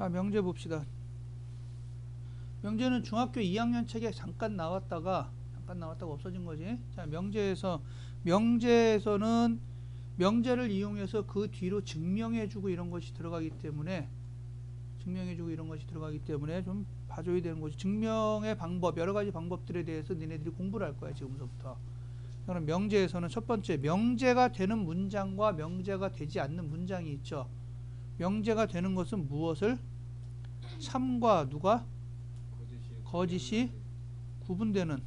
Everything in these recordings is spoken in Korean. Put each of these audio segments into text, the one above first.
자, 명제 봅시다. 명제는 중학교 2학년 책에 잠깐 나왔다가 잠깐 나왔다가 없어진 거지. 자, 명제에서 명제에서는 명제를 이용해서 그 뒤로 증명해주고 이런 것이 들어가기 때문에 증명해주고 이런 것이 들어가기 때문에 좀 봐줘야 되는 거지. 증명의 방법 여러 가지 방법들에 대해서 니네들이 공부를 할 거야 지금서부터. 그럼 명제에서는 첫 번째 명제가 되는 문장과 명제가 되지 않는 문장이 있죠. 명제가 되는 것은 무엇을 참과 누가 거짓이 구분되는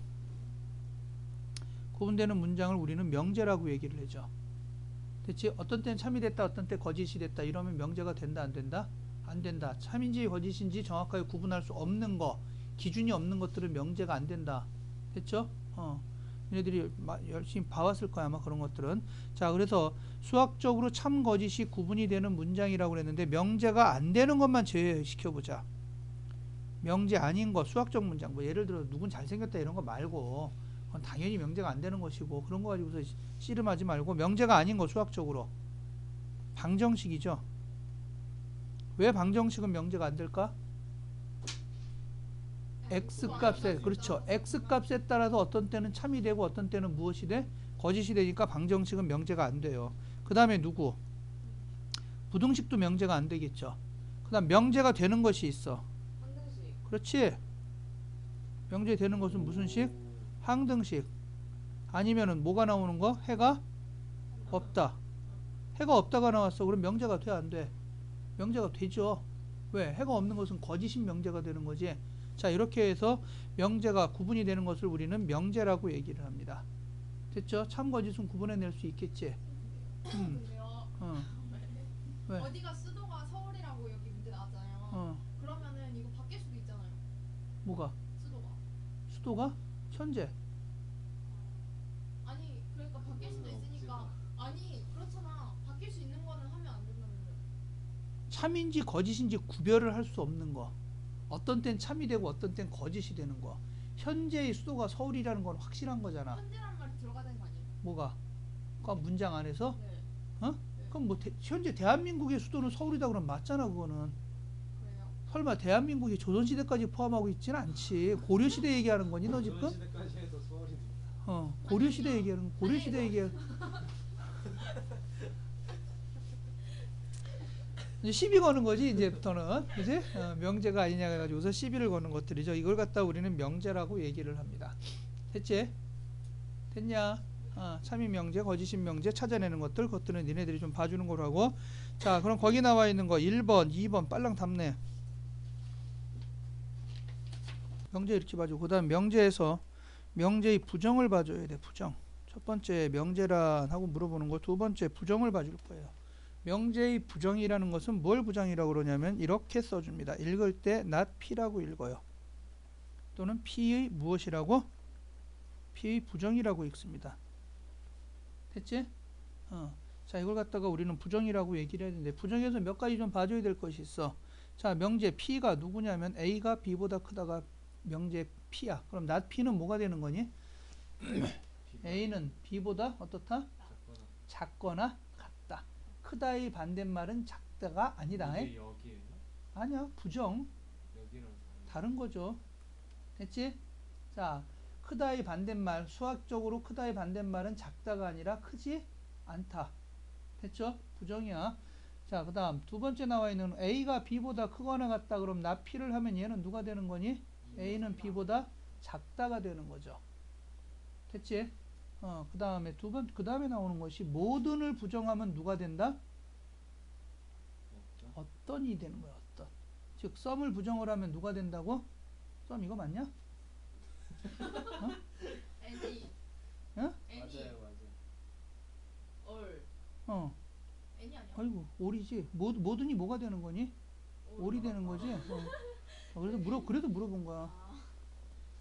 구분되는 문장을 우리는 명제라고 얘기를 하죠. 됐지? 어떤 때는 참이 됐다, 어떤 때 거짓이 됐다. 이러면 명제가 된다, 안 된다? 안 된다. 참인지 거짓인지 정확하게 구분할 수 없는 거, 기준이 없는 것들은 명제가 안 된다. 됐죠? 어. 얘네들이 마- 열심히 봐왔을 거야 아마 그런 것들은. 자 그래서 수학적으로 참 거짓이 구분이 되는 문장이라고 그랬는데 명제가 안 되는 것만 제외시켜 보자. 명제 아닌 거 수학적 문장 뭐 예를 들어 누군 잘생겼다 이런 거 말고 그건 당연히 명제가 안 되는 것이고 그런 거 가지고서 씨- 씨름하지 말고 명제가 아닌 거 수학적으로. 방정식이죠. 왜 방정식은 명제가 안 될까? X 값에 그렇죠. x 값에 따라서 어떤 때는 참이 되고 어떤 때는 무엇이 돼? 거짓이 되니까 방정식은 명제가 안 돼요. 그 다음에 누구? 부등식도 명제가 안 되겠죠. 그 다음 명제가 되는 것이 있어. 그렇지? 명제 되는 것은 무슨 식? 항등식. 아니면은 뭐가 나오는 거? 해가 없다. 해가 없다가 나왔어. 그럼 명제가 돼 안 돼? 명제가 되죠. 왜? 해가 없는 것은 거짓인 명제가 되는 거지. 자 이렇게 해서 명제가 구분이 되는 것을 우리는 명제라고 얘기를 합니다. 됐죠? 참 거짓은 구분해낼 수 있겠지. 음, 어, 왜? 어디가 수도가 서울이라고 여기 문제 나왔잖아요 어, 그러면은 이거 바뀔 수도 있잖아요 뭐가? 수도가 수도가 현재. 아니 그러니까 바뀔 수도 있으니까 아니 그렇잖아 바뀔 수 있는 거는 하면 안 된다는 거예요 참인지 거짓인지 구별을 할 수 없는 거. 어떤 땐 참이 되고 어떤 땐 거짓이 되는 거. 현재의 수도가 서울이라는 건 확실한 거잖아. 현재란 말이 들어가야 되는 거 아니에요? 뭐가? 그 문장 안에서? 네 어? 그럼 뭐 대- 현재 대한민국의 수도는 서울이다 그러면 맞잖아 그거는. 그래요 설마 대한민국이 조선시대까지 포함하고 있지는 않지. 고려시대 얘기하는 거니 너 지금? 시대까지 해서 서울이 어, 고려시대 얘기하는 고려시대 얘기 하는 이제 시비 거는 거지 이제부터는. 그지? 어, 명제가 아니냐 해가지고서 시비를 거는 것들이죠. 이걸 갖다 우리는 명제라고 얘기를 합니다. 됐지? 됐냐? 어, 참인 명제 거짓인 명제 찾아내는 것들 그것들은 니네들이 좀 봐주는 거로 하고. 자 그럼 거기 나와 있는 거 1번 2번 빨랑 답네 명제 이렇게 봐줘 그 다음 명제에서 명제의 부정을 봐줘야 돼 부정. 첫 번째 명제란 하고 물어보는 거 두 번째 부정을 봐줄 거예요 명제의 부정이라는 것은 뭘 부정이라고 그러냐면 이렇게 써줍니다 읽을 때 not p라고 읽어요 또는 p의 무엇이라고 p의 부정이라고 읽습니다 됐지? 어. 자 이걸 갖다가 우리는 부정이라고 얘기를 해야 되는데 부정에서 몇 가지 좀 봐줘야 될 것이 있어 자 명제 p가 누구냐면 a가 b보다 크다가 명제 p야 그럼 not p는 뭐가 되는 거니? A는 B보다 어떻다? 작거나. 크다의 반대말은 작다가 여기에요? 아니야, 부정. 다른 거죠. 됐지? 자, 크다의 반대말, 수학적으로 크다의 반대말은 작다가 아니라 크지 않다. 됐죠? 부정이야. 자, 그 다음 두 번째 나와 있는 A가 B보다 크거나 같다. 그럼 나 P를 하면 얘는 누가 되는 거니? A는 B보다 작다가 되는 거죠. 됐지? 어, 그 다음에 두 번, 그 다음에 나오는 것이 모든을 부정하면 누가 된다? 없다. 어떤 이 되는 거야, 어떤. 즉, 썸을 부정을 하면 누가 된다고? 썸 이거 맞냐? 애니 어? 애니 맞아요, 맞아요. 얼 어, 애니 아니야? 아이고, 올이지. 모, 모든이 뭐가 되는 거니? 올이 되는 거지? 어. 어, 그래서 물어, 그래도 물어본 거야. 아,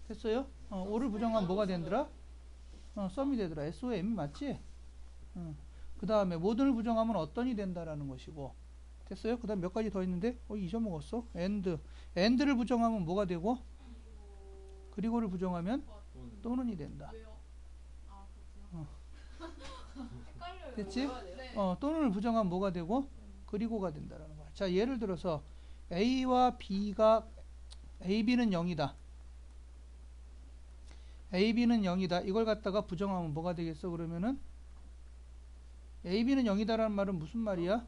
됐어요? 어, 올을 부정하면 뭐가 되더라? 어, 썸이 되더라. SOM이 맞지? 어. 그 다음에 모든을 부정하면 어떤이 된다라는 것이고. 됐어요? 그 다음 몇 가지 더 있는데? 어, 잊어먹었어? and. and를 부정하면 뭐가 되고? 그리고를 부정하면 또는 또는이 된다. 아 어. 됐지? 네. 어, 또는을 부정하면 뭐가 되고? 그리고가 된다라는 거야. 자, 예를 들어서 A와 B가 A, B는 0이다. A, B는 0이다. 이걸 갖다가 부정하면 뭐가 되겠어? 그러면은 A, B는 0이다라는 말은 무슨 말이야?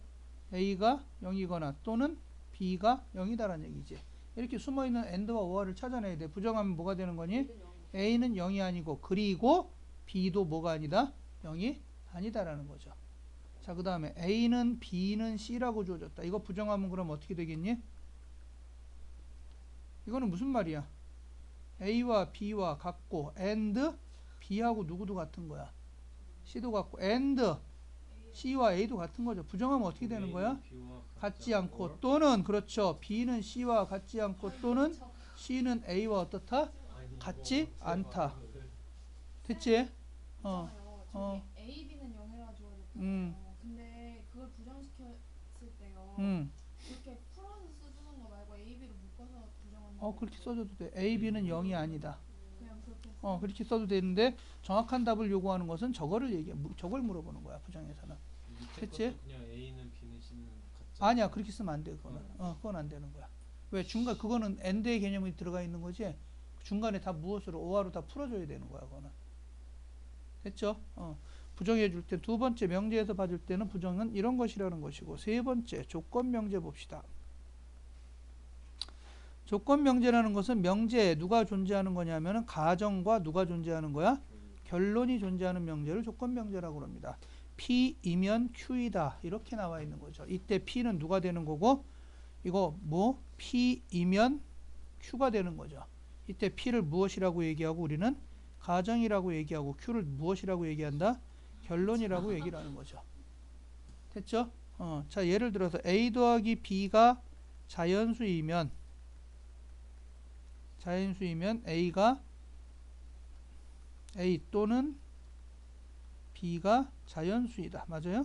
A가 0이거나 또는 B가 0이다라는 얘기지. 이렇게 숨어 있는 AND와 OR을 찾아내야 돼. 부정하면 뭐가 되는 거니? A는 0이 아니고 그리고 B도 뭐가 아니다? 0이 아니다라는 거죠. 자, 그 다음에 A는 B는 C라고 주어졌다. 이거 부정하면 그럼 어떻게 되겠니? 이거는 무슨 말이야? A와 B와 같고 and B하고 누구도 같은 거야. C도 같고 and C와 A도 같은 거죠. 부정하면 어떻게 되는 거야? 같지 않고 또는 그렇죠. B는 C와 같지 않고 또는 C는 A와 어떻다? 같지 않다. 됐지? 어. 어, 어. A, B는 0이라 주어졌잖아요. 음. 근데 그걸 부정시켰을 때요. 음. 그렇게 풀어서 써주는 거 말고 A, B로 묶어서 부정하는 어, 그렇게 써줘도 돼. A, B는 0이 아니다. 어, 그렇게 써도 되는데 정확한 답을 요구하는 것은 저거를 얘기 저걸 물어보는 거야, 부정에서는. 그냥 A는 B는 C는 같지. 아니야, 그렇게 쓰면 안 돼, 그거는. 어, 그건 안 되는 거야. 왜 중간 그거는 end의 개념이 들어가 있는 거지. 중간에 다 무엇으로 오화로 다 풀어줘야 되는 거야, 그거는. 됐죠? 어. 부정해 줄 때 두 번째 명제에서 봐줄 때는 부정은 이런 것이라는 것이고 세 번째 조건 명제 봅시다. 조건 명제라는 것은 명제에 누가 존재하는 거냐면은 가정과 누가 존재하는 거야? 결론이 존재하는 명제를 조건 명제라고 합니다. P이면 Q이다 이렇게 나와 있는 거죠. 이때 P는 누가 되는 거고 이거 뭐 P이면 Q가 되는 거죠. 이때 P를 무엇이라고 얘기하고 우리는 가정이라고 얘기하고 Q를 무엇이라고 얘기한다? 결론이라고 얘기를 하는 거죠. 됐죠? 어, 자 예를 들어서 A 더하기 B가 자연수이면 자연수이면 A가 A 또는 B가 자연수이다. 맞아요?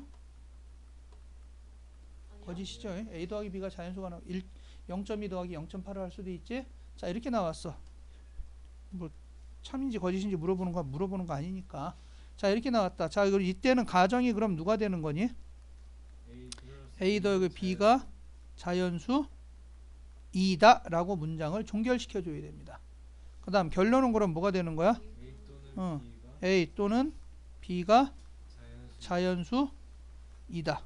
거짓이죠. A 더하기 B가 자연수가 나 1, 0.2 더하기 0.8을 할 수도 있지. 자 이렇게 나왔어. 뭐 참인지 거짓인지 물어보는 거 물어보는 거 아니니까. 자 이렇게 나왔다. 자 이거 이때는 가정이 그럼 누가 되는 거니? A 더하기 B가 자연수 이다 라고 문장을 종결시켜 줘야 됩니다. 그 다음 결론은 그럼 뭐가 되는 거야? A 또는 어. B가 자연수 자연수 이다.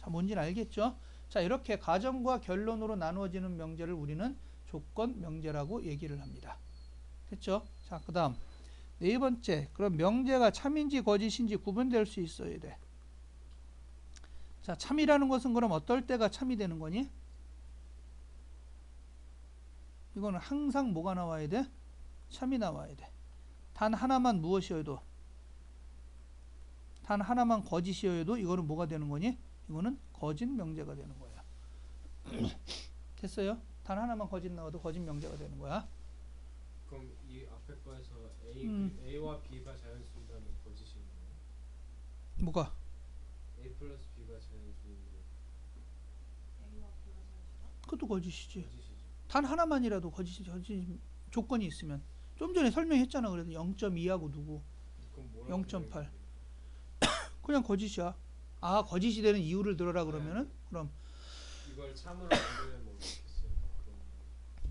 자, 뭔지는 알겠죠? 자, 이렇게 가정과 결론으로 나누어지는 명제를 우리는 조건 명제라고 얘기를 합니다. 됐죠? 자, 그 다음 네 번째, 그럼 명제가 참인지 거짓인지 구분될 수 있어야 돼. 자, 참이라는 것은 그럼 어떨 때가 참이 되는 거니? 이거는 항상 뭐가 나와야 돼? 참이 나와야 돼. 단 하나만 무엇이어도 단 하나만 거짓이어도 이거는 뭐가 되는 거니? 이거는 거짓 명제가 되는 거야. 됐어요? 단 하나만 거짓 나와도 거짓 명제가 되는 거야. 그럼 이 앞에 거에서 A 음. A와 B가 자연수라는 거짓인 거예요? 뭐가? A 플러스 B가 자연수인데 A와 B가 자연수다. 그것도 거짓이지. 거짓이죠. 단 하나만이라도 거짓이 거짓 조건이 있으면 좀 전에 설명했잖아. 그래서 0.2하고 누구? 그럼 뭐라고 0.8. 설명해야 돼요? 그냥 거짓이야. 아 거짓이 되는 이유를 들어라 그러면은 그럼 이걸 참으로 만들면 뭐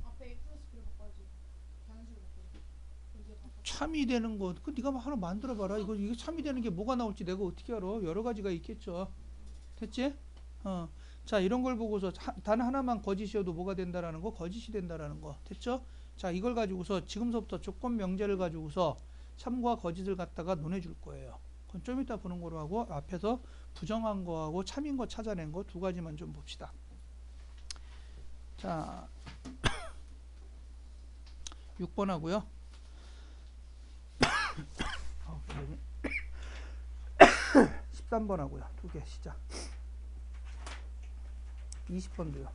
앞에 바꿔야지. 바꿔야지. 이게 바꿔. 참이 되는 거. 그 네가 하나 만들어 봐라. 이거 이게 참이 되는 게 뭐가 나올지 내가 어떻게 알아? 여러 가지가 있겠죠. 됐지? 어. 자, 이런 걸 보고서 하- 단 하나만 거짓이어도 뭐가 된다라는 거, 거짓이 된다라는 거. 됐죠? 자, 이걸 가지고서 지금서부터 조건 명제를 가지고서 참과 거짓을 갖다가 논해 줄 거예요. 그건 좀 이따 보는 거로 하고 앞에서 부정한 거하고 참인 거 찾아낸 거 두 가지만 좀 봅시다. 자, 6번 하고요. 아, 13번 하고요. 두 개 시작. 20번도요.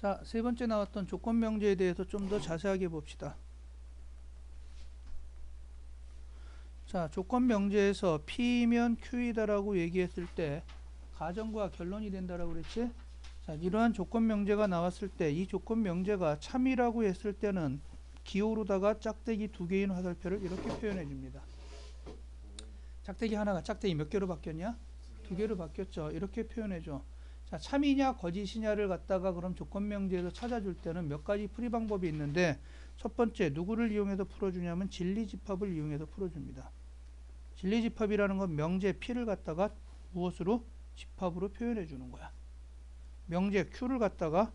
자, 세 번째 나왔던 조건 명제에 대해서 좀 더 자세하게 봅시다. 자, 조건 명제에서 P면 Q이다라고 얘기했을 때 가정과 결론이 된다라고 그랬지? 자, 이러한 조건 명제가 나왔을 때 이 조건 명제가 참이라고 했을 때는 기호로다가 짝대기 두 개인 화살표를 이렇게 표현해 줍니다. 짝대기 하나가 짝대기 몇 개로 바뀌었냐? 두 개로 바뀌었죠. 이렇게 표현해 줘. 자, 자, 참이냐 거짓이냐를 갖다가 그럼 조건 명제에서 찾아줄 때는 몇 가지 풀이 방법이 있는데 첫 번째 누구를 이용해서 풀어주냐면 진리집합을 이용해서 풀어줍니다. 진리집합이라는 건 명제 P를 갖다가 무엇으로 집합으로 표현해 주는 거야. 명제 Q를 갖다가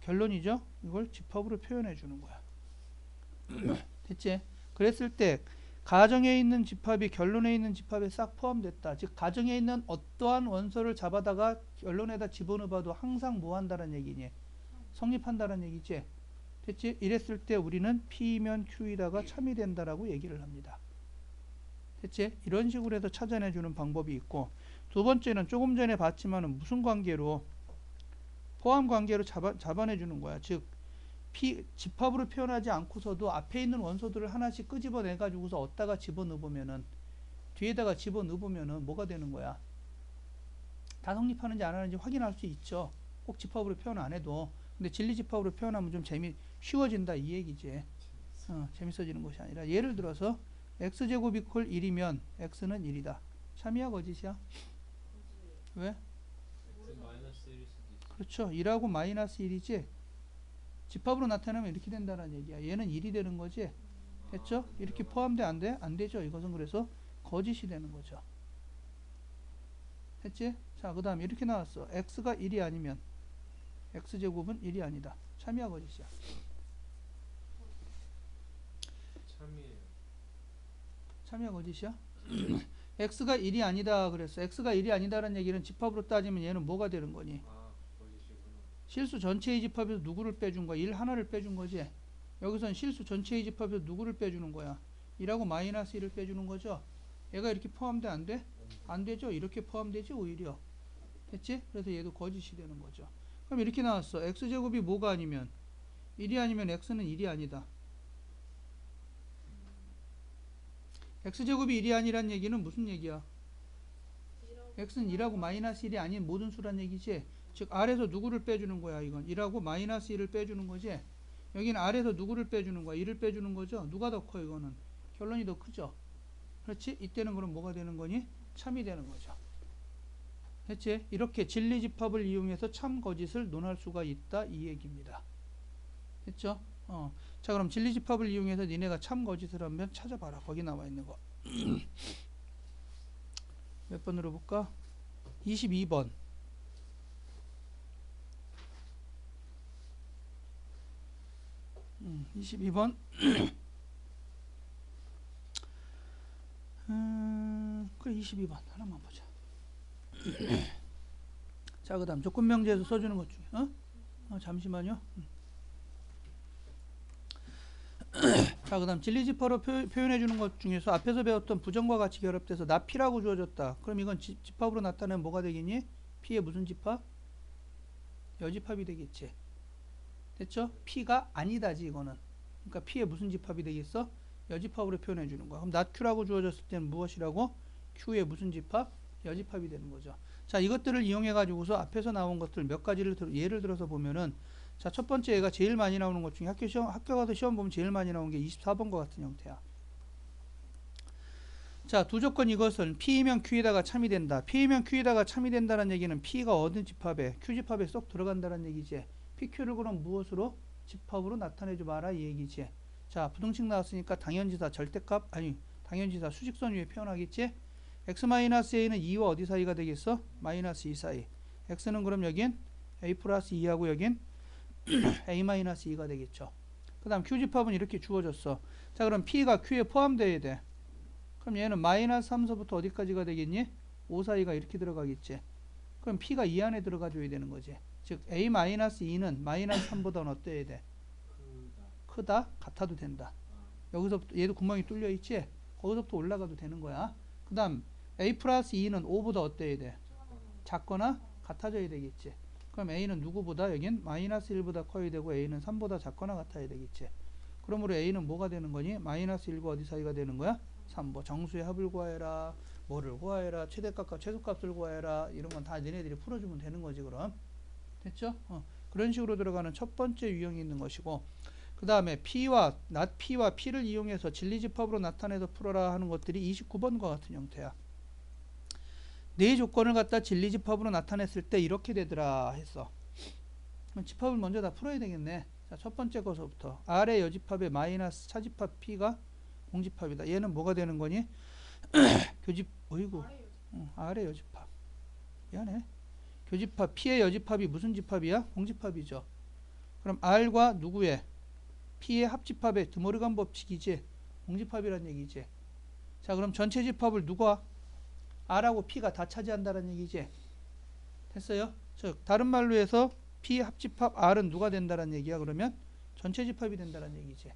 결론이죠. 이걸 집합으로 표현해 주는 거야. 됐지? 그랬을 때 가정에 있는 집합이 결론에 있는 집합에 싹 포함됐다. 즉 가정에 있는 어떠한 원소를 잡아다가 결론에다 집어넣어봐도 항상 뭐 한다는 얘기니? 성립한다는 얘기지. 됐지? 이랬을 때 우리는 P면 Q이다가 참이 된다라고 얘기를 합니다. 됐지? 이런 식으로 해서 찾아내주는 방법이 있고 두 번째는 조금 전에 봤지만은 무슨 관계로 포함 관계로 잡아, 잡아내주는 거야. 즉 P, 집합으로 표현하지 않고서도 앞에 있는 원소들을 하나씩 끄집어내 가지고서 어디다가 집어넣으면은 뒤에다가 집어넣으면은 뭐가 되는 거야? 다 성립하는지 안 하는지 확인할 수 있죠. 꼭 집합으로 표현 안 해도 근데 진리 집합으로 표현하면 좀 재미 쉬워진다 이 얘기지. 어, 재밌어지는 것이 아니라 예를 들어서 x 제곱 이퀄 1이면 x는 1이다. 참이야 거짓이야? 왜? X 마이너스 1일 수도 있어. 그렇죠. 2하고 마이너스 1이지. 집합으로 나타나면 이렇게 된다는 얘기야. 얘는 1이 되는 거지. 됐죠? 아, 이렇게? 포함돼 안 돼? 안 되죠. 이것은 그래서 거짓이 되는 거죠. 됐지? 자, 그 다음에 이렇게 나왔어. x가 1이 아니면 x 제곱은 1이 아니다. 참이야 거짓이야. 참이에요. 참이야 거짓이야? x가 1이 아니다 그랬어. x가 1이 아니다라는 얘기는 집합으로 따지면 얘는 뭐가 되는 거니? 아. 실수 전체의 집합에서 누구를 빼준 거야? 1 하나를 빼준 거지. 여기선 실수 전체의 집합에서 누구를 빼주는 거야? 1하고 마이너스 1을 빼주는 거죠. 얘가 이렇게 포함돼 안 돼? 안 되죠. 이렇게 포함되지 오히려. 됐지? 그래서 얘도 거짓이 되는 거죠. 그럼 이렇게 나왔어. x제곱이 뭐가 아니면 1이 아니면 x는 1이 아니다. x제곱이 1이 아니란 얘기는 무슨 얘기야? x는 1하고 마이너스 1이 아닌 모든 수란 얘기지. 즉 R에서 누구를 빼주는 거야 이건? 1하고 마이너스 1을 빼주는 거지? 여기는 R에서 누구를 빼주는 거야? 1을 빼주는 거죠? 누가 더 커 이거는? 결론이 더 크죠? 그렇지? 이때는 그럼 뭐가 되는 거니? 참이 되는 거죠. 됐지? 이렇게 진리집합을 이용해서 참 거짓을 논할 수가 있다 이 얘기입니다. 됐죠? 어. 자 그럼 진리집합을 이용해서 니네가 참 거짓을 한번 찾아봐라. 거기 나와 있는 거. 몇 번으로 볼까? 22번 22번. 음, 그래 22번 하나만 보자. 자, 그 다음 조건 명제에서 써주는 것 중에, 어? 어 잠시만요. 음. 자, 그 다음 진리집합으로 표, 현해 주는 것 중에서 앞에서 배웠던 부정과 같이 결합돼서 나 P라고 주어졌다. 그럼 이건 지- 집합으로 나타내면 뭐가 되겠니? P의 무슨 집합? 여집합이 되겠지. 됐죠? P가 아니다지 이거는. 그러니까 P의 무슨 집합이 되겠어? 여집합으로 표현해 주는 거야. 그럼 Q라고 주어졌을 때는 무엇이라고? Q의 무슨 집합? 여집합이 되는 거죠. 자, 이것들을 이용해 가지고서 앞에서 나온 것들 몇 가지를 들, 예를 들어서 보면은 자, 첫 번째 얘가 제일 많이 나오는 것 중에 학교 시험 학교 가서 시험 보면 제일 많이 나오는 게 24번 과 같은 형태야. 자, 두 조건 이것은 P이면 Q에다가 참이 된다. P이면 Q에다가 참이 된다는 얘기는 P가 어느 집합에 Q 집합에 쏙 들어간다는 얘기지. PQ를 그럼 무엇으로 집합으로 나타내줘 봐라 이 얘기지. 자, 부등식 나왔으니까 당연지사 절대값 아니 당연지사 수직선 위에 표현하겠지. x-a는 2와 어디 사이가 되겠어? 마이너스 2 사이. x는 그럼 여긴 a 플러스 2하고 여긴 a 마이너스 2가 되겠죠. 그 다음 q집합은 이렇게 주어졌어. 자, 그럼 p가 q에 포함되어야 돼. 그럼 얘는 마이너스 3서부터 어디까지가 되겠니? 5 사이가 이렇게 들어가겠지. 그럼 p가 이 안에 들어가 줘야 되는 거지. 즉 a 마이너스 2는 마이너스 3보다는 어때야 돼? 크다. 같아도 된다. 아, 여기서부터 얘도 구멍이 뚫려 있지? 거기서부터 올라가도 되는 거야. 그 다음 a 플러스 2는 5보다 어때야 돼? 작거나 같아져야 되겠지. 그럼 a는 누구보다 여긴 마이너스 1보다 커야 되고 a는 3보다 작거나 같아야 되겠지. 그러므로 a는 뭐가 되는 거니? 마이너스 1과 어디 사이가 되는 거야? 3보. 정수의 합을 구하여라. 뭐를 구하여라. 최대값과 최소값을 구하여라. 이런 건 다 너네들이 풀어주면 되는 거지 그럼. 됐죠? 어. 그런 식으로 들어가는 첫 번째 유형이 있는 것이고 그 다음에 P와 not P와 P를 이용해서 진리집합으로 나타내서 풀어라 하는 것들이 29번과 같은 형태야. 네 조건을 갖다 진리 집합으로 나타냈을 때 이렇게 되더라 했어. 그럼 집합을 먼저 다 풀어야 되겠네. 자, 첫 번째 거서부터 R의 여집합의 마이너스 차집합 P가 공집합이다. 얘는 뭐가 되는 거니? 교집 어이구 R의 여집합. 미안해. 교집합 P의 여집합이 무슨 집합이야? 공집합이죠. 그럼 R과 누구의 P의 합집합의 드모르간 법칙이지 공집합이란 얘기지. 자 그럼 전체 집합을 누가 R하고 P가 다 차지한다는 얘기지. 됐어요? 즉 다른 말로 해서 P 합집합 R은 누가 된다는 얘기야 그러면 전체 집합이 된다는 얘기지.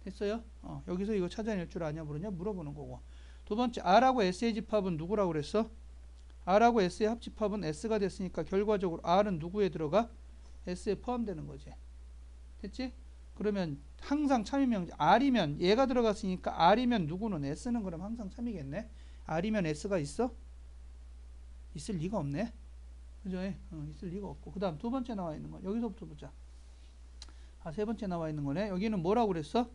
됐어요? 어, 여기서 이거 찾아낼 줄 아냐 모르냐 물어보는 거고. 두 번째 R하고 S의 집합은 누구라고 그랬어? R하고 S의 합집합은 S가 됐으니까 결과적으로 R은 누구에 들어가? S에 포함되는 거지. 됐지? 그러면 항상 참이명제 R이면 얘가 들어갔으니까 R이면 누구는 S는 그럼 항상 참이겠네. R이면 S가 있어? 있을 리가 없네. 그죠? 어, 있을 리가 없고. 그 다음 두 번째 나와 있는 거. 여기서부터 보자. 아, 세 번째 나와 있는 거네. 여기는 뭐라고 그랬어?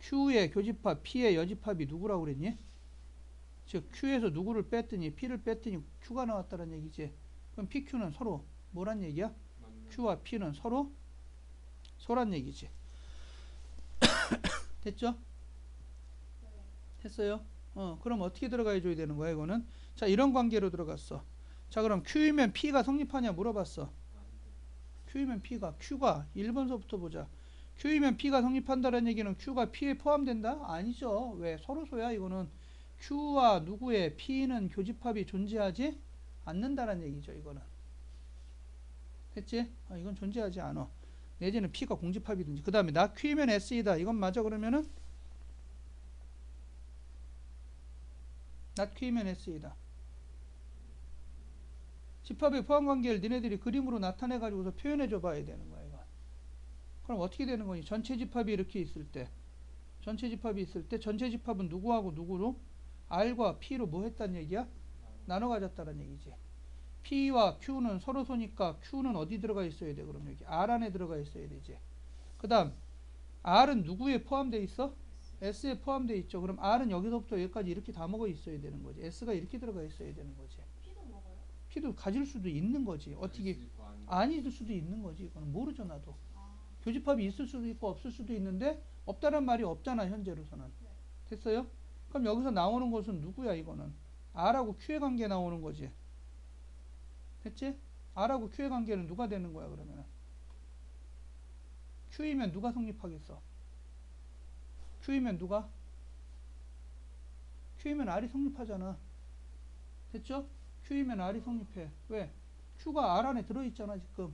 Q의 교집합, P의 여집합이 누구라고 그랬니? 즉 Q에서 누구를 뺐더니 P를 뺐더니 Q가 나왔다는 얘기지. 그럼 PQ는 서로 뭐란 얘기야? 맞네. Q와 P는 서로 소란 얘기지. 됐죠? 네. 됐어요? 어, 그럼 어떻게 들어가 줘야 되는 거야, 이거는? 자, 이런 관계로 들어갔어. 자, 그럼 Q이면 P가 성립하냐 물어봤어. Q이면 P가 Q가 1번서부터 보자. Q이면 P가 성립한다는 얘기는 Q가 P에 포함된다? 아니죠. 왜? 서로소야 이거는 Q와 누구의 P는 교집합이 존재하지 않는다는 얘기죠. 이거는. 됐지? 아, 이건 존재하지 않아. 내지는 P가 공집합이든지. 그 다음에 나 Q이면 S이다. 이건 맞아 그러면은 나 Q이면 S이다. 집합의 포함 관계를 니네들이 그림으로 나타내 가지고서 표현해 줘 봐야 되는 거야, 이거. 그럼 어떻게 되는 거니? 전체 집합이 이렇게 있을 때 전체 집합이 있을 때 전체 집합은 누구하고 누구로 R과 P로 뭐 했단 얘기야? 나눠 가졌다는 얘기지. P와 Q는 서로 소니까 Q는 어디 들어가 있어야 돼? 그럼 여기 R 안에 들어가 있어야 되지. 그 다음 R은 누구에 포함되어 있어? S에 포함되어 있죠. 그럼 R은 여기서부터 여기까지 이렇게 다 먹어 있어야 되는 거지. S가 이렇게 들어가 있어야 되는 거지. 먹어요? P도 가질 수도 있는 거지. 어떻게. 아닐 수도 있는 거지. 이거는 모르죠 나도. 아, 교집합이 있을 수도 있고 없을 수도 있는데 없다란 말이 없잖아 현재로서는. 네. 됐어요? 그럼 여기서 나오는 것은 누구야 이거는? R하고 Q의 관계 나오는 거지. 됐지? R하고 Q의 관계는 누가 되는 거야 그러면은? Q이면 누가 성립하겠어? Q이면 누가? Q이면 R이 성립하잖아. 됐죠? Q이면 R이 성립해. 왜? Q가 R 안에 들어있잖아 지금.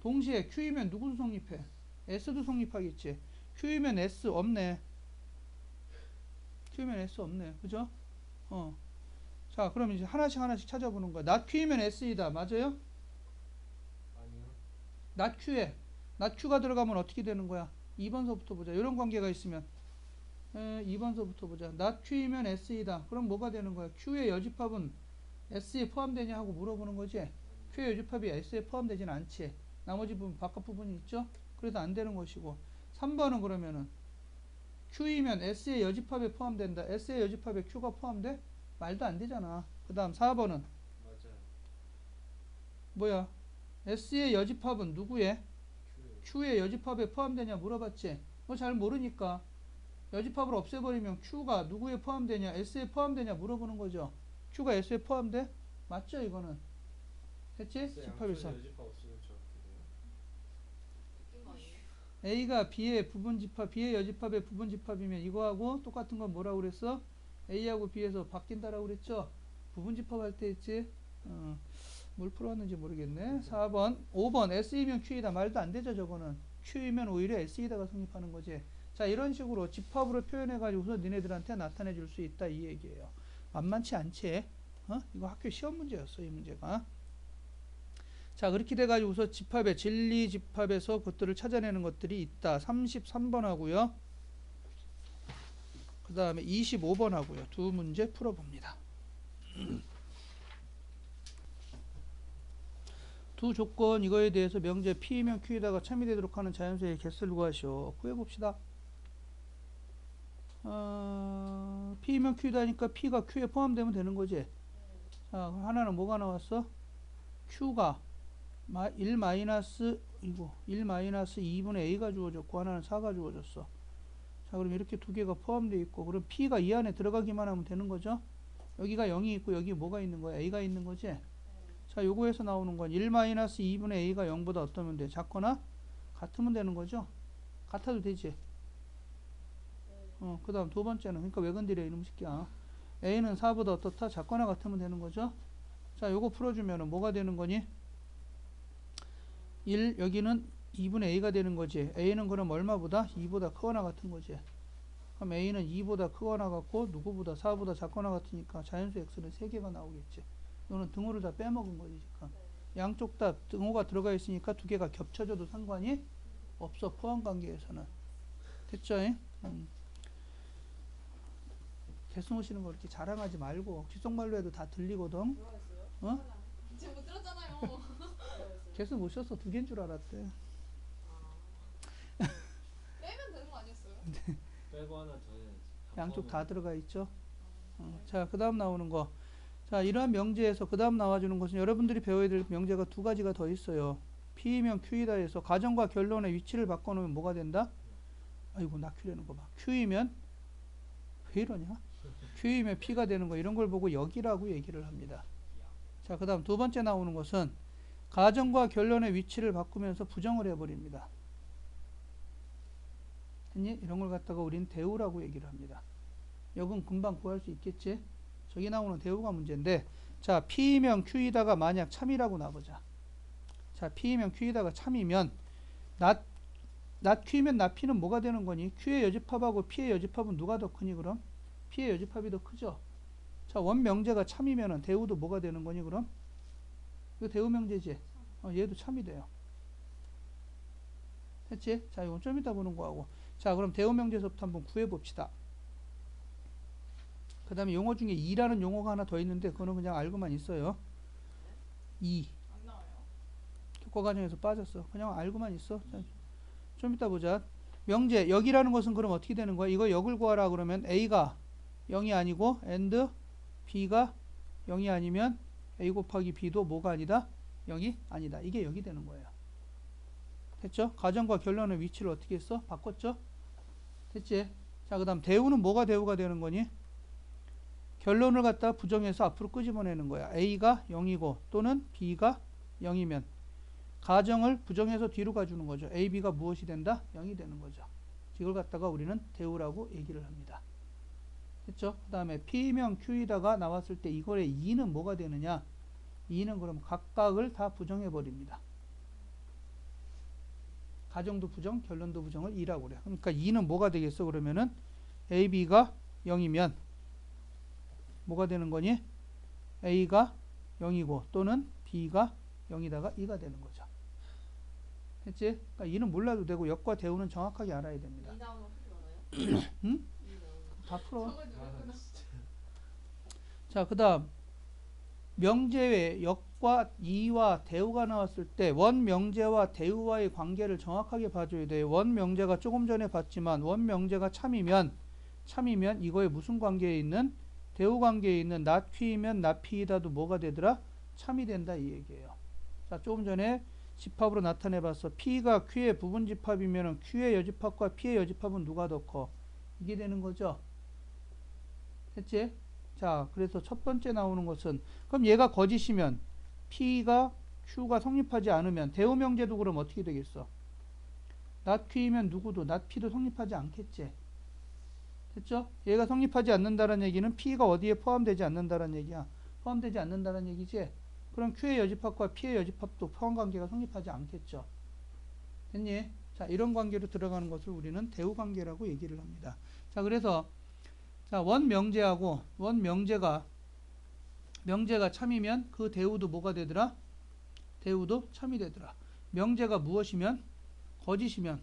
동시에 Q이면 누구도 성립해? S도 성립하겠지. Q이면 S 없네. Q이면 S 없네. 그죠? 어. 자, 그럼 이제 하나씩 하나씩 찾아보는 거야. not Q이면 S이다. 맞아요? 아니요. not Q에 not Q가 들어가면 어떻게 되는 거야? 2번서부터 보자. 이런 관계가 있으면 에, 2번서부터 보자. not Q이면 S이다. 그럼 뭐가 되는 거야? Q의 여집합은 S에 포함되냐 하고 물어보는 거지. Q의 여집합이 S에 포함되지는 않지. 나머지 부분 바깥 부분이 있죠. 그래서 안 되는 것이고 3번은 그러면은 Q이면 S의 여집합에 포함된다. S의 여집합에 Q가 포함돼? 말도 안 되잖아. 그 다음 4번은 맞아요. 뭐야? S의 여집합은 누구의? Q예요. Q의 여집합에 포함되냐 물어봤지? 뭐 잘 모르니까 여집합을 없애버리면 Q가 누구에 포함되냐? S에 포함되냐 물어보는 거죠. Q가 S에 포함돼? 맞죠 이거는? 됐지? 집합에서 여집합 없으면 저렇게 돼요. 웃긴 거 아니에요? A가 B의 부분 집합, B의 여집합의 부분 집합이면 이거하고 똑같은 건 뭐라고 그랬어? A하고 B에서 바뀐다라고 그랬죠? 부분 집합 할 때 했지? 어, 뭘 풀어왔는지 모르겠네. 4번, 5번 S이면 Q이다. 말도 안 되죠, 저거는. Q이면 오히려 S이다가 성립하는 거지. 자, 이런 식으로 집합으로 표현해가지고서 니네들한테 나타내 줄 수 있다. 이 얘기예요. 만만치 않지? 어? 이거 학교 시험 문제였어, 이 문제가. 자, 그렇게 돼가지고서 집합의 진리 집합에서 그것들을 찾아내는 것들이 있다. 33번 하고요. 그 다음에 25번 하고요. 두 문제 풀어봅니다. 두 조건 이거에 대해서 명제 P이면 Q에다가 참이 되도록 하는 자연수의 개수를 구하시오. 구해봅시다. 어, P이면 Q다니까 P가 Q에 포함되면 되는 거지. 자, 하나는 뭐가 나왔어? Q가 1 마이너스 이거 1 마이너스 2분의 A가 주어졌고 하나는 4가 주어졌어. 자, 그럼 이렇게 두 개가 포함되어 있고 그럼 P가 이 안에 들어가기만 하면 되는 거죠? 여기가 0이 있고 여기 뭐가 있는 거야? A가 있는 거지? 자, 요거에서 나오는 건 1 마이너스 2분의 A가 0보다 어떠면 돼? 작거나 같으면 되는 거죠? 같아도 되지? 어, 그 다음 두 번째는 그러니까 왜 건드려 이놈 새끼야 A는 4보다 어떻다? 작거나 같으면 되는 거죠? 자 요거 풀어주면 은 뭐가 되는 거니? 1 여기는 2분의 A가 되는 거지 A는 그럼 얼마보다? 2보다 크거나 같은 거지 그럼 A는 2보다 크거나 같고 누구보다 4보다 작거나 같으니까 자연수 X는 3개가 나오겠지 너는 등호를 다 빼먹은 거지 지금 양쪽 다 등호가 들어가 있으니까 두 개가 겹쳐져도 상관이 없어 포함 관계에서는 됐죠? 음. 개수 모시는 거 이렇게 자랑하지 말고 귓속말로 해도 다 들리거든. 어? 못. 개수 모셨어 두 개인 줄 알았대. 빼면 되는 거 아니었어요? 빼고 하나 더 해야지. 양쪽 다 들어가 있죠. 어. 자, 그 다음 나오는 거. 자, 이러한 명제에서 그 다음 나와주는 것은 여러분들이 배워야 될 명제가 두 가지가 더 있어요. P이면 Q이다 해서 가정과 결론의 위치를 바꿔놓으면 뭐가 된다? 아이고, 나 Q라는 거 봐. Q이면 왜 이러냐? Q이면 P가 되는 거 이런 걸 보고 여기라고 얘기를 합니다. 자, 그 다음 두 번째 나오는 것은 가정과 결론의 위치를 바꾸면서 부정을 해버립니다. 했니? 이런 걸 갖다가 우리는 대우라고 얘기를 합니다. 역은 금방 구할 수 있겠지? 저기 나오는 대우가 문제인데 자 P이면 Q이다가 만약 참이라고 나보자. 자 P이면 Q이다가 참이면 낫, 낫 Q이면 낫 P는 뭐가 되는 거니? Q의 여집합하고 P의 여집합은 누가 더 크니 그럼? P의 여집합이 더 크죠? 자 원명제가 참이면 은 대우도 뭐가 되는 거니 그럼? 이거 대우 명제지? 어, 얘도 참이 돼요. 됐지? 자 이건 좀 이따 보는 거하고 자 그럼 대우 명제에서부터 한번 구해 봅시다. 그 다음에 용어 중에 이라는 용어가 하나 더 있는데 그거는 그냥 알고만 있어요. 이. 교과 과정에서 빠졌어. 그냥 알고만 있어. 자, 좀 이따 보자. 명제 역이라는 것은 그럼 어떻게 되는 거야? 이거 역을 구하라 그러면 A가 0이 아니고 and B가 0이 아니면 A 곱하기 B도 뭐가 아니다? 0이 아니다. 이게 역이 되는 거예요. 됐죠? 가정과 결론의 위치를 어떻게 했어? 바꿨죠? 됐지? 자, 그 다음 대우는 뭐가 대우가 되는 거니? 결론을 갖다 부정해서 앞으로 끄집어내는 거야. A가 0이고 또는 B가 0이면 가정을 부정해서 뒤로 가주는 거죠. A, B가 무엇이 된다? 0이 되는 거죠. 이걸 갖다가 우리는 대우라고 얘기를 합니다. 됐죠? 그 다음에 P명 Q이다가 나왔을 때 이거의 2는 뭐가 되느냐? 2는 그럼 각각을 다 부정해 버립니다. 가정도 부정, 결론도 부정을 2라고 그래요. 그러니까 2는 뭐가 되겠어? 그러면은 A, B가 0이면 뭐가 되는 거니? A가 0이고 또는 B가 0이다가 2가 되는 거죠. 됐지? 그러니까 2는 몰라도 되고 역과 대우는 정확하게 알아야 됩니다. 응? 다 풀어. 자, 그 다음 명제의 역과 이와 대우가 나왔을 때 원명제와 대우와의 관계를 정확하게 봐줘야 돼요. 원명제가 조금 전에 봤지만 원명제가 참이면 참이면 이거에 무슨 관계에 있는 대우 관계에 있는 낫퀴이면 낫피이다도 뭐가 되더라? 참이 된다 이 얘기예요. 자, 조금 전에 집합으로 나타내 봤어. P가 Q의 부분 집합이면 Q의 여집합과 P의 여집합은 누가 더 커? 이게 되는 거죠. 됐지? 자, 그래서 첫 번째 나오는 것은 그럼 얘가 거짓이면 P가 Q가 성립하지 않으면 대우 명제도 그럼 어떻게 되겠어? not Q이면 누구도 not P도 성립하지 않겠지. 됐죠? 얘가 성립하지 않는다는 얘기는 P가 어디에 포함되지 않는다는 얘기야. 포함되지 않는다는 얘기지. 그럼 Q의 여집합과 P의 여집합도 포함 관계가 성립하지 않겠죠. 됐니? 자, 이런 관계로 들어가는 것을 우리는 대우 관계라고 얘기를 합니다. 자, 그래서 자, 원 명제하고 원 명제가 명제가 참이면 그 대우도 뭐가 되더라? 대우도 참이 되더라. 명제가 무엇이면 거짓이면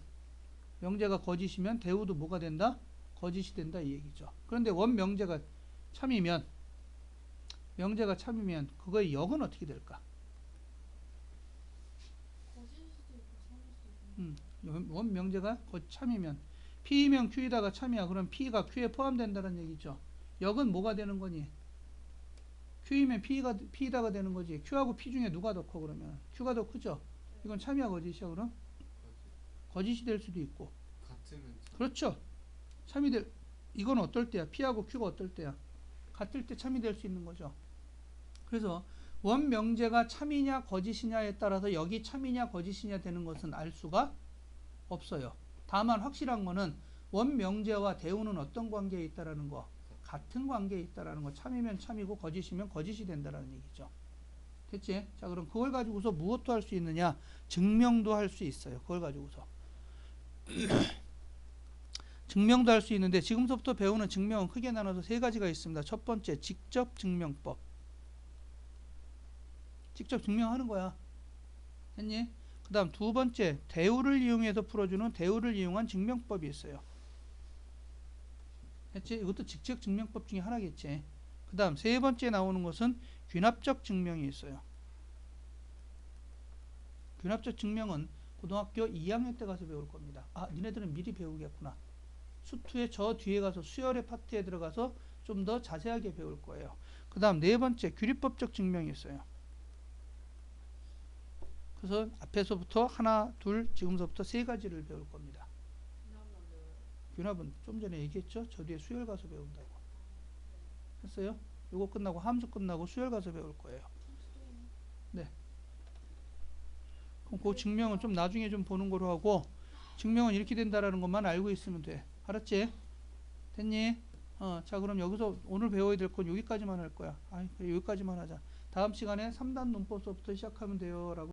명제가 거짓이면 대우도 뭐가 된다? 거짓이 된다 이 얘기죠. 그런데 원 명제가 참이면 명제가 참이면 그거의 역은 어떻게 될까? 거짓일 수도 있고 참일 수도 있고. 원- 원 명제가 거 참이면 P이면 Q이다가 참이야. 그럼 P가 Q에 포함된다는 얘기죠. 역은 뭐가 되는 거니? Q이면 P가 P다가 되는 거지. Q하고 P 중에 누가 더 커 그러면 Q가 더 크죠. 이건 참이야 거짓이야 그럼 거짓이 될 수도 있고. 그렇죠. 참이 될 이건 어떨 때야? P하고 Q가 어떨 때야? 같을 때 참이 될 수 있는 거죠. 그래서 원 명제가 참이냐 거짓이냐에 따라서 여기 참이냐 거짓이냐 되는 것은 알 수가 없어요. 다만 확실한 거는 원 명제와 대우는 어떤 관계에 있다라는 거 같은 관계에 있다라는 거 참이면 참이고 거짓이면 거짓이 된다라는 얘기죠. 됐지? 자 그럼 그걸 가지고서 무엇도 할 수 있느냐? 증명도 할 수 있어요. 그걸 가지고서 증명도 할 수 있는데 지금부터 배우는 증명은 크게 나눠서 세 가지가 있습니다. 첫 번째 직접 증명법. 직접 증명하는 거야. 했니? 그 다음 두 번째 대우를 이용해서 풀어주는 대우를 이용한 증명법이 있어요. 했지? 이것도 직접 증명법 중에 하나겠지. 그 다음 세 번째 나오는 것은 귀납적 증명이 있어요. 귀납적 증명은 고등학교 2학년 때 가서 배울 겁니다. 아, 니네들은 미리 배우겠구나. 수투의 저 뒤에 가서 수열의 파트에 들어가서 좀 더 자세하게 배울 거예요. 그 다음 네 번째 규리법적 증명이 있어요. 그래서 앞에서부터 하나, 둘, 지금서부터 세 가지를 배울 겁니다. 귀납은 좀 전에 얘기했죠? 저 뒤에 수열 가서 배운다고. 했어요? 요거 끝나고 함수 끝나고 수열 가서 배울 거예요. 네. 그럼 그 증명은 좀 나중에 좀 보는 거로 하고 증명은 이렇게 된다라는 것만 알고 있으면 돼. 알았지? 됐니? 어, 자 그럼 여기서 오늘 배워야 될 건 여기까지만 할 거야. 아, 그래 여기까지만 하자. 다음 시간에 3단 논법서부터 시작하면 돼요 라고